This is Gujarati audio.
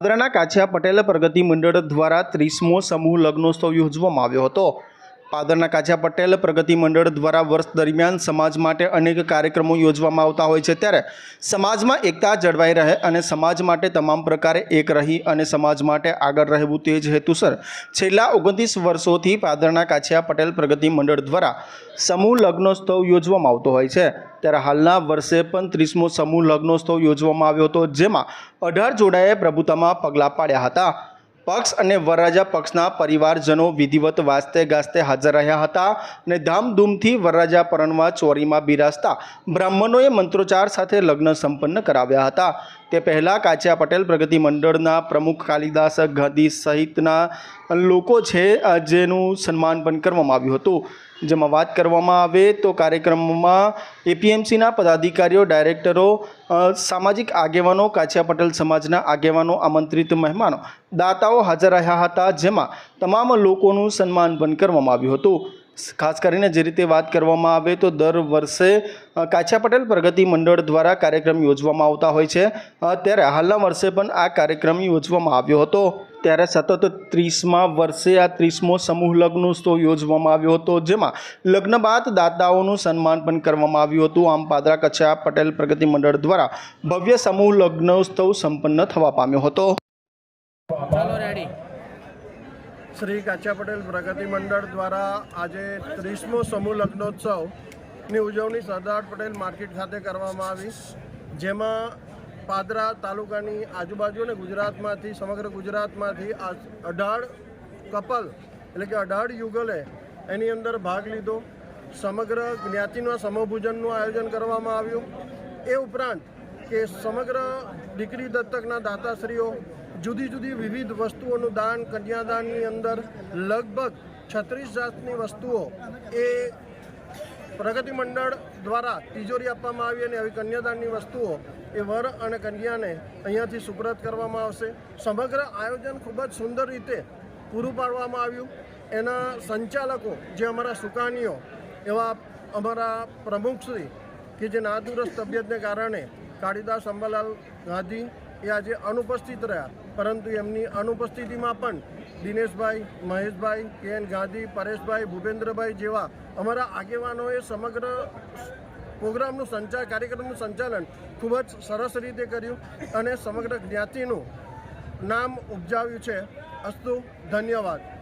પાદરાના કાછિયા પટેલ પ્રગતિ મંડળ દ્વારા ત્રીસમો સમૂહ લગ્નોત્સવ યોજવામાં આવ્યો હતો. પાદરના કાછિયા પટેલ પ્રગતિ મંડળ દ્વારા વર્ષ દરમિયાન સમાજ માટે અનેક કાર્યક્રમો યોજવામાં આવતા હોય છે. ત્યારે સમાજમાં એકતા જળવાઈ રહે અને સમાજ માટે તમામ પ્રકારે એક રહી અને સમાજ માટે આગળ રહેવું તે જ હેતુસર. છેલ્લા ઓગણત્રીસ વર્ષોથી પાદરના કાછિયા પટેલ પ્રગતિ મંડળ દ્વારા સમૂહ લગ્નોત્સવ યોજવામાં આવતો હોય છે. ત્યારે હાલના વર્ષે પણ ત્રીસમો સમૂહ લગ્નોત્સવ યોજવામાં આવ્યો હતો, જેમાં અઢાર જોડાએ પ્રભુતામાં પગલાં પાડ્યા હતા. પક્ષ અને વરરાજા પક્ષના પરિવારજનો વિધિવત વાસ્તે ગાસ્તે હાજર રહ્યા હતા અને ધામધૂમથી વરરાજા પરણવા ચોરીમાં બિરાજતા બ્રાહ્મણોએ મંત્રોચ્ચાર સાથે લગ્ન સંપન્ન કરાવ્યા હતા. તે પહેલાં કાચિયા પટેલ પ્રગતિ મંડળના પ્રમુખ કાલિદાસ ગાંધી સહિતના લોકો છે જેનું સન્માન પણ કરવામાં આવ્યું હતું. જેમાં વાત કરવામાં આવે તો કાર્યક્રમમાં એપીએમસીના પદાધિકારીઓ, ડાયરેક્ટરો સામાજિક આગેવાનો, કાછિયા પટેલ સમાજના આગેવાનો, આમંત્રિત મહેમાનો, દાતાઓ હાજર રહ્યા હતા, જેમાં તમામ લોકોનું સન્માન પણ કરવામાં આવ્યું હતું. ખાસ કરીને જે રીતે વાત કરવામાં આવે તો દર વર્ષે કાછા પટેલ પ્રગતિ મંડળ દ્વારા કાર્યક્રમ યોજવામાં આવતા હોય છે. ત્યારે હાલના વર્ષે પણ આ કાર્યક્રમ યોજવામાં આવ્યો હતો. ત્યારે સતત ત્રીસમા વર્ષે આ ત્રીસમો સમૂહ લગ્નોત્સવ યોજવામાં આવ્યો હતો, જેમાં લગ્ન બાદ દાતાઓનું સન્માન પણ કરવામાં આવ્યું હતું. આમ પાદરા કચ્છા પટેલ પ્રગતિ મંડળ દ્વારા ભવ્ય સમૂહ લગ્નોત્સવ સંપન્ન થવા પામ્યો હતો. ચાલો, રેડી. શ્રી કાચા પટેલ પ્રગતિ મંડળ દ્વારા આજે ત્રીસમો સમૂહ લગ્નોત્સવની ઉજવણી સરદાર પટેલ માર્કેટ ખાતે કરવામાં આવી. જેમાં પાદરા તાલુકાની આજુબાજુ અને ગુજરાતમાંથી, સમગ્ર ગુજરાતમાંથી આ અઢાર કપલ, એટલે કે અઢાર યુગલે એની અંદર ભાગ લીધો. સમગ્ર જ્ઞાતિના સમૂહભોજનનું આયોજન કરવામાં આવ્યું. એ ઉપરાંત કે સમગ્ર દીકરી દત્તકના દાતાશ્રીઓ જુદી જુદી વિવિધ વસ્તુઓનું દાન, કન્યાદાનની અંદર લગભગ છત્રીસ જાતની વસ્તુઓ એ પ્રગતિ મંડળ દ્વારા તિજોરી આપવામાં આવી અને આવી કન્યાદાનની વસ્તુઓ એ વર અને કન્યાને અહીંયાથી સુપ્રત કરવામાં આવશે. સમગ્ર આયોજન ખૂબ જ સુંદર રીતે પૂરું પાડવામાં આવ્યું. એના સંચાલકો જે અમારા સુકાનીઓ, એવા અમારા પ્રમુખશ્રી કે જે નાદુરસ્ત તબિયતને કારણે કાળીદાસ અંબાલાલ ગાંધી એ આજે અનુપસ્થિત રહ્યા. પરંતુ એમની અનુપસ્થિતિમાં પણ દિનેશભાઈ, મહેશભાઈ કે એન ગાંધી, પરેશભાઈ, ભૂપેન્દ્રભાઈ જેવા અમારા આગેવાનોએ સમગ્ર પ્રોગ્રામનું સંચાલન કાર્યક્રમનું સંચાલન ખૂબ જ સરસ રીતે કર્યું અને સમગ્ર જ્ઞાતિનું નામ ઉપજાવ્યું છે. અસ્તુ, ધન્યવાદ.